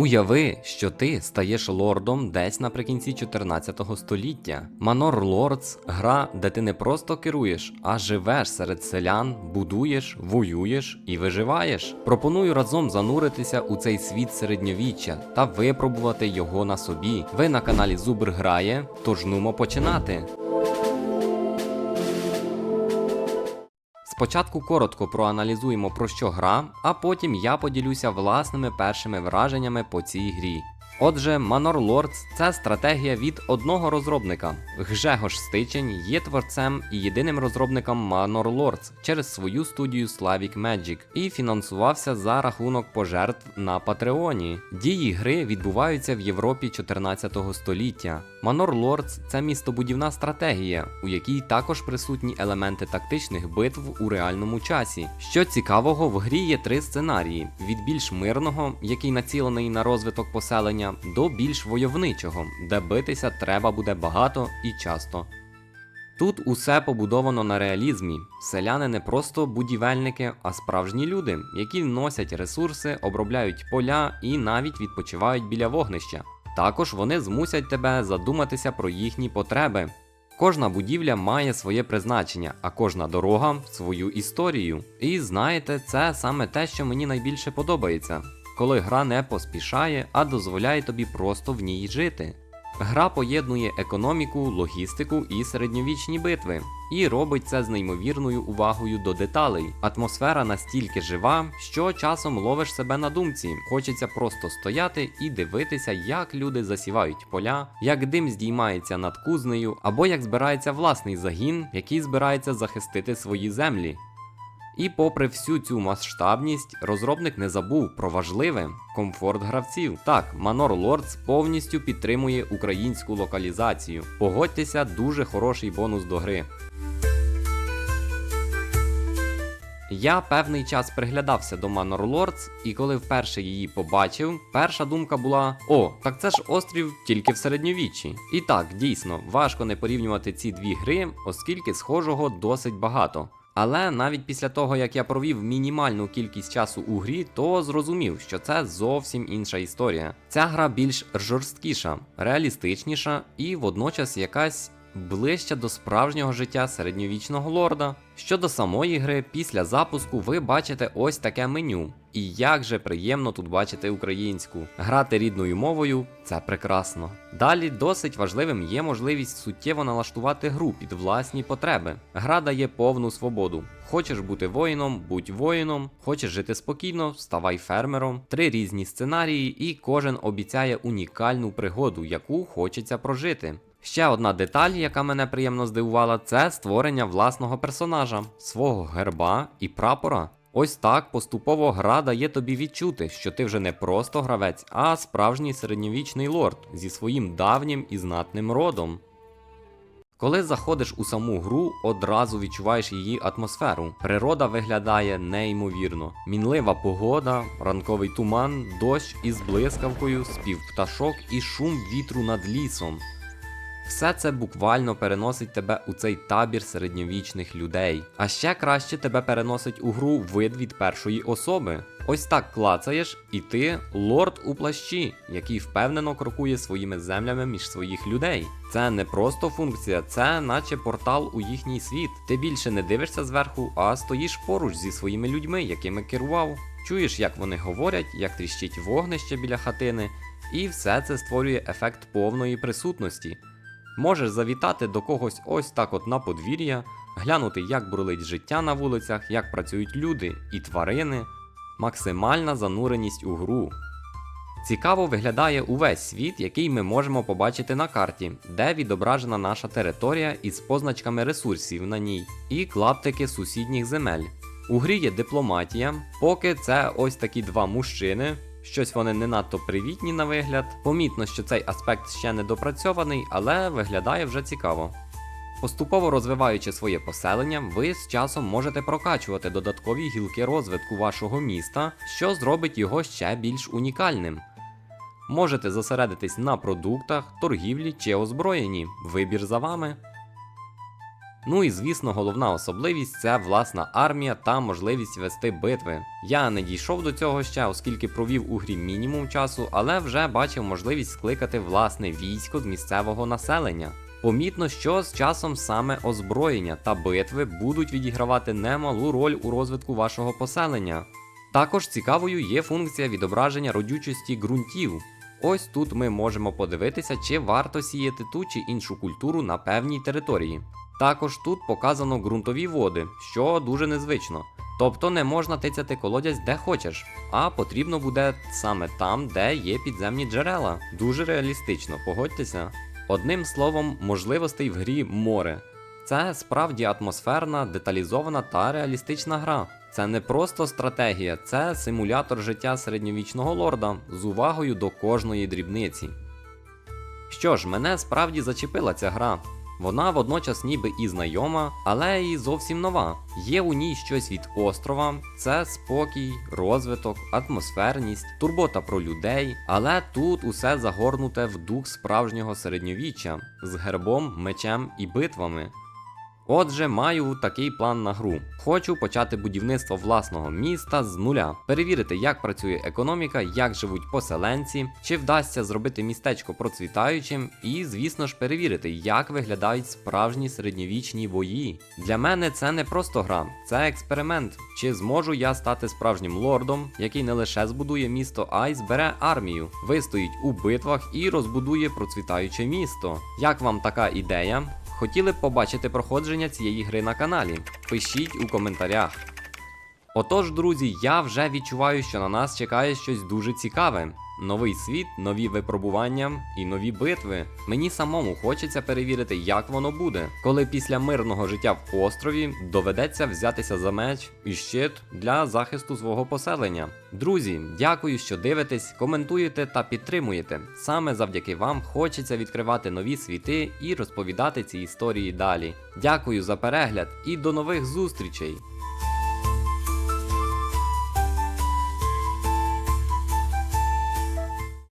Уяви, що ти стаєш лордом десь наприкінці 14 століття. Манор Лордс гра, де ти не просто керуєш, а живеш серед селян, будуєш, воюєш і виживаєш. Пропоную разом зануритися у цей світ середньовіччя та випробувати його на собі. Ви на каналі Зубр грає, тож нумо починати. Спочатку коротко проаналізуємо про що гра, а потім я поділюся власними першими враженнями по цій грі. Отже, Manor Lords – це стратегія від одного розробника. Гжегош Стичень є творцем і єдиним розробником Manor Lords через свою студію Slavic Magic і фінансувався за рахунок пожертв на Патреоні. Дії гри відбуваються в Європі 14 століття. Manor Lords – це містобудівна стратегія, у якій також присутні елементи тактичних битв у реальному часі. Що цікавого, в грі є три сценарії: від більш мирного, який націлений на розвиток поселення, до більш войовничого, де битися треба буде багато і часто. Тут усе побудовано на реалізмі. Селяни не просто будівельники, а справжні люди, які носять ресурси, обробляють поля і навіть відпочивають біля вогнища. Також вони змусять тебе задуматися про їхні потреби. Кожна будівля має своє призначення, а кожна дорога свою історію. І знаєте, це саме те, що мені найбільше подобається, коли гра не поспішає, а дозволяє тобі просто в ній жити. Гра поєднує економіку, логістику і середньовічні битви, і робить це з неймовірною увагою до деталей. Атмосфера настільки жива, що часом ловиш себе на думці. Хочеться просто стояти і дивитися, як люди засівають поля, як дим здіймається над кузнею, або як збирається власний загін, який збирається захистити свої землі. І попри всю цю масштабність, розробник не забув про важливе комфорт гравців. Так, Manor Lords повністю підтримує українську локалізацію. Погодьтеся, дуже хороший бонус до гри. Я певний час приглядався до Manor Lords, і коли вперше її побачив, перша думка була: о, так це ж острів тільки в середньовіччі. І так, дійсно, важко не порівнювати ці дві гри, оскільки схожого досить багато. Але навіть після того, як я провів мінімальну кількість часу у грі, то зрозумів, що це зовсім інша історія. Ця гра більш жорсткіша, реалістичніша і водночас якась ближча до справжнього життя середньовічного лорда. Щодо самої гри, після запуску ви бачите ось таке меню. І як же приємно тут бачити українську. Грати рідною мовою це прекрасно. Далі досить важливим є можливість суттєво налаштувати гру під власні потреби. Гра дає повну свободу. Хочеш бути воїном, будь воїном, хочеш жити спокійно, ставай фермером. Три різні сценарії, і кожен обіцяє унікальну пригоду, яку хочеться прожити. Ще одна деталь, яка мене приємно здивувала, це створення власного персонажа, свого герба і прапора. Ось так поступово гра дає тобі відчути, що ти вже не просто гравець, а справжній середньовічний лорд зі своїм давнім і знатним родом. Коли заходиш у саму гру, одразу відчуваєш її атмосферу. Природа виглядає неймовірно. Мінлива погода, ранковий туман, дощ із блискавкою, спів пташок і шум вітру над лісом. Все це буквально переносить тебе у цей табір середньовічних людей. А ще краще тебе переносить у гру вид від першої особи. Ось так клацаєш, і ти лорд у плащі, який впевнено крокує своїми землями між своїх людей. Це не просто функція, це наче портал у їхній світ. Ти більше не дивишся зверху, а стоїш поруч зі своїми людьми, якими керував. Чуєш, як вони говорять, як тріщить вогнище біля хатини, і все це створює ефект повної присутності. Можеш завітати до когось ось так от на подвір'я, глянути, як бурлить життя на вулицях, як працюють люди і тварини, максимальна зануреність у гру. Цікаво виглядає увесь світ, який ми можемо побачити на карті, де відображена наша територія із позначками ресурсів на ній, і клаптики сусідніх земель. У грі є дипломатія, поки це ось такі два мужчини. Щось вони не надто привітні на вигляд. Помітно, що цей аспект ще не допрацьований, але виглядає вже цікаво. Поступово розвиваючи своє поселення, ви з часом можете прокачувати додаткові гілки розвитку вашого міста, що зробить його ще більш унікальним. Можете зосередитись на продуктах, торгівлі чи озброєнні. Вибір за вами. Ну і звісно, головна особливість це власна армія та можливість вести битви. Я не дійшов до цього ще, оскільки провів у грі мінімум часу, але вже бачив можливість скликати власне військо з місцевого населення. Помітно, що з часом саме озброєння та битви будуть відігравати немалу роль у розвитку вашого поселення. Також цікавою є функція відображення родючості ґрунтів. Ось тут ми можемо подивитися, чи варто сіяти ту чи іншу культуру на певній території. Також тут показано ґрунтові води, що дуже незвично. Тобто не можна тицяти колодязь де хочеш, а потрібно буде саме там, де є підземні джерела. Дуже реалістично, погодьтеся. Одним словом, можливостей в грі море. Це справді атмосферна, деталізована та реалістична гра. Це не просто стратегія, це симулятор життя середньовічного лорда з увагою до кожної дрібниці. Що ж, мене справді зачепила ця гра. Вона водночас ніби і знайома, але і зовсім нова. Є у ній щось від острова, це спокій, розвиток, атмосферність, турбота про людей, але тут усе загорнуте в дух справжнього середньовіччя з гербом, мечем і битвами. Отже, маю такий план на гру. Хочу почати будівництво власного міста з нуля, перевірити, як працює економіка, як живуть поселенці, чи вдасться зробити містечко процвітаючим, і, звісно ж, перевірити, як виглядають справжні середньовічні бої. Для мене це не просто гра, це експеримент. Чи зможу я стати справжнім лордом, який не лише збудує місто, а й збере армію, вистоїть у битвах і розбудує процвітаюче місто. Як вам така ідея? Хотіли б побачити проходження цієї гри на каналі? Пишіть у коментарях. Отож, друзі, я вже відчуваю, що на нас чекає щось дуже цікаве. Новий світ, нові випробування і нові битви. Мені самому хочеться перевірити, як воно буде, коли після мирного життя в острові доведеться взятися за меч і щит для захисту свого поселення. Друзі, дякую, що дивитесь, коментуєте та підтримуєте. Саме завдяки вам хочеться відкривати нові світи і розповідати ці історії далі. Дякую за перегляд і до нових зустрічей!